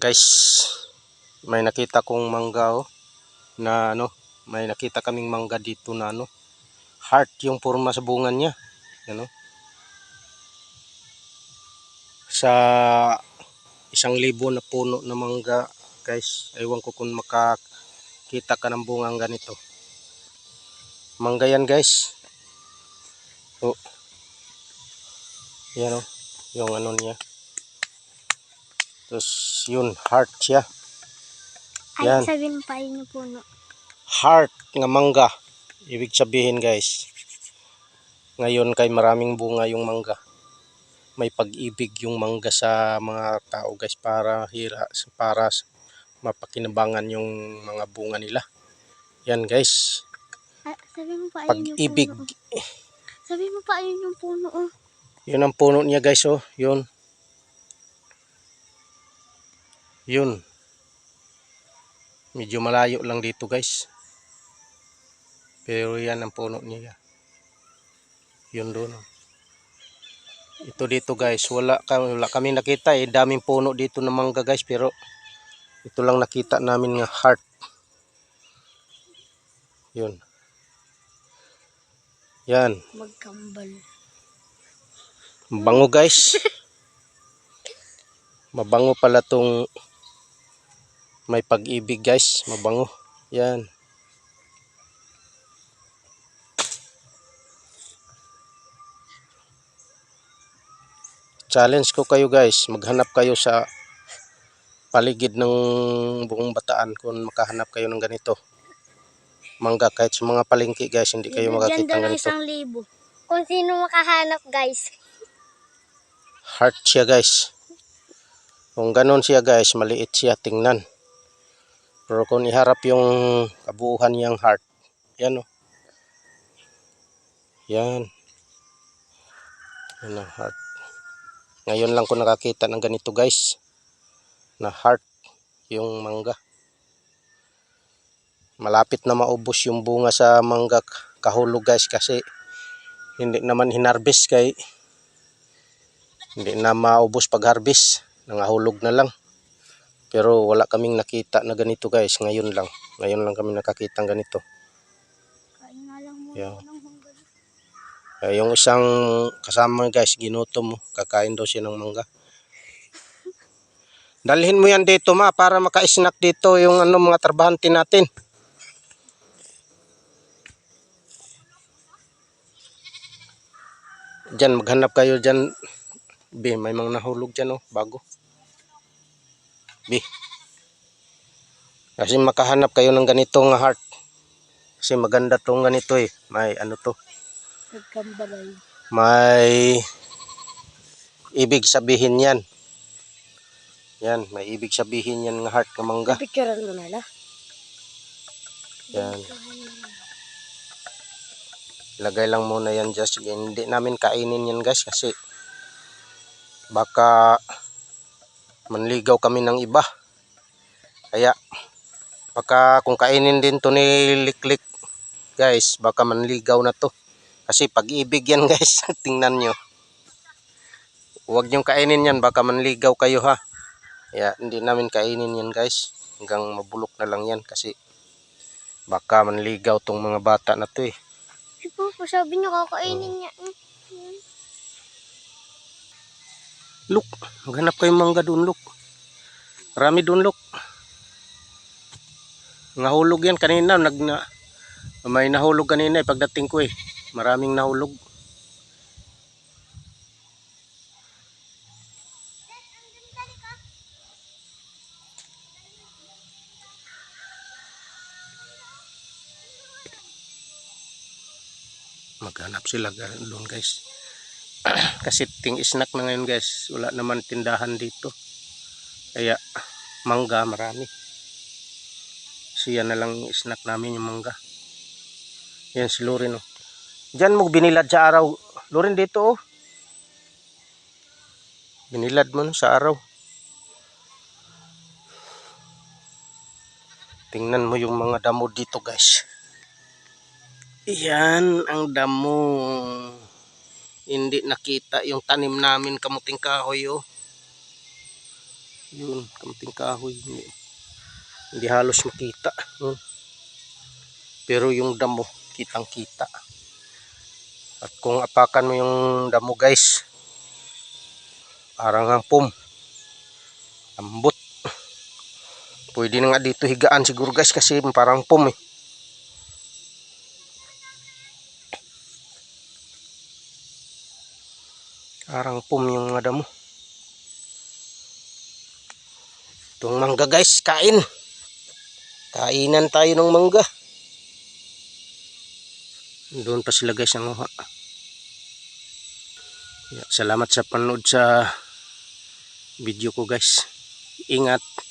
Guys, may nakita kong mangga oh, na ano, may nakita kaming mangga dito na ano, heart yung forma sa bunga niya. Ano? Sa isang libo na puno na mangga, guys, ewan ko kung makakita ka ng bungang ganito. Mangga yan, guys. Oh. Yan oh, yung ano niya. Tapos yun, heart siya. Ay, Yan. sabihin pa yun yung puno. Heart nga mangga. Ibig sabihin guys, ngayon kay maraming bunga yung mangga. May pag-ibig yung mangga sa mga tao guys para hira, para mapakinabangan yung mga bunga nila. Yan guys, Ah, sabihin mo pa yun yung pag-ibig. puno. oh. Sabihin mo pa yun yung puno. Oh. Yun ang puno niya guys oh, yun. Yun. Medyo malayo lang dito guys. Pero yan ang puno niya. Yun doon. oh. Ito dito guys, wala, ka- wala kami nakita eh. Daming puno dito ng mangga guys pero ito lang nakita namin nga heart. Yun. Yan. Magkambal. Mabango guys. Mabango pala tong may pag-ibig guys. Mabango. Yan. Challenge ko kayo guys. Maghanap kayo sa paligid ng buong bataan kung makahanap kayo ng ganito. Mangga kahit sa mga palengke guys. Hindi kayo makakita ng ganito. isang libo. Kung sino makahanap, guys. heart siya guys. Kung ganon siya guys, maliit siya tingnan. Pero kung iharap yung kabuuhan niyang heart, yan o. Yan. Yan ang heart. Ngayon lang ko nakakita ng ganito guys. Na heart yung mangga. Malapit na maubos yung bunga sa mangga kahulog guys kasi hindi naman hinarbis kay hindi na maubos pag harvest nangahulog na lang pero wala kaming nakita na ganito guys. Ngayon lang. Ngayon lang kami nakakita ng ganito. Kain nga lang muna. Yeah. ng hanggang. Eh, yung isang kasama guys ginutom mo. Kakain daw siya ng mangga. Dalhin mo yan dito ma para maka-snack dito yung ano mga trabahante natin. Diyan maghanap kayo diyan. Bi, may mga nahulog dyan oh, bago. Bi. Kasi makahanap kayo ng ganitong heart. Kasi maganda tong ganito eh. May ano to. May ibig sabihin yan. Yan, may ibig sabihin yan ng heart ng mangga. Picturean mo na la. Yan. Lagay lang muna yan just. Hindi namin kainin yan guys kasi baka manligaw kami ng iba. Kaya baka kung kainin din to ni Liklik guys, baka manligaw na to. Kasi pag-ibig yan guys, tingnan nyo. Huwag nyo kainin yan, baka manligaw kayo ha. Kaya hindi namin kainin yan guys. Hanggang mabulok na lang yan kasi baka manligaw tong mga bata na to eh. Si Papa, sabi niya kakainin niya. Look, maghanap kayong mangga doon, look. Marami doon, look. Nahulog yan kanina, nag na, may nahulog kanina eh, pagdating ko eh. Maraming nahulog. Maghanap sila doon guys. Kasi ting snack na ngayon guys. Wala naman tindahan dito. Kaya mangga marami. Siya na lang snack namin yung mangga. Yan si Lorin oh. Diyan mo binilad sa araw. Lorin dito oh. Binilad mo no, sa araw. Tingnan mo yung mga damo dito guys. Yan ang damo. Hindi nakita yung tanim namin kamuting kahoy oh. Yun, kamuting kahoy. Hindi, hindi halos makita. Yun. Pero yung damo, kitang kita. At kung apakan mo yung damo guys, parang ang pum. Lambot. Pwede na nga dito higaan siguro guys kasi parang pum eh. Parang pum yung mga damo. Itong mangga guys, kain. Kainan tayo ng mangga. Doon pa sila guys ang uha. Yeah, salamat sa panood sa video ko guys. Ingat.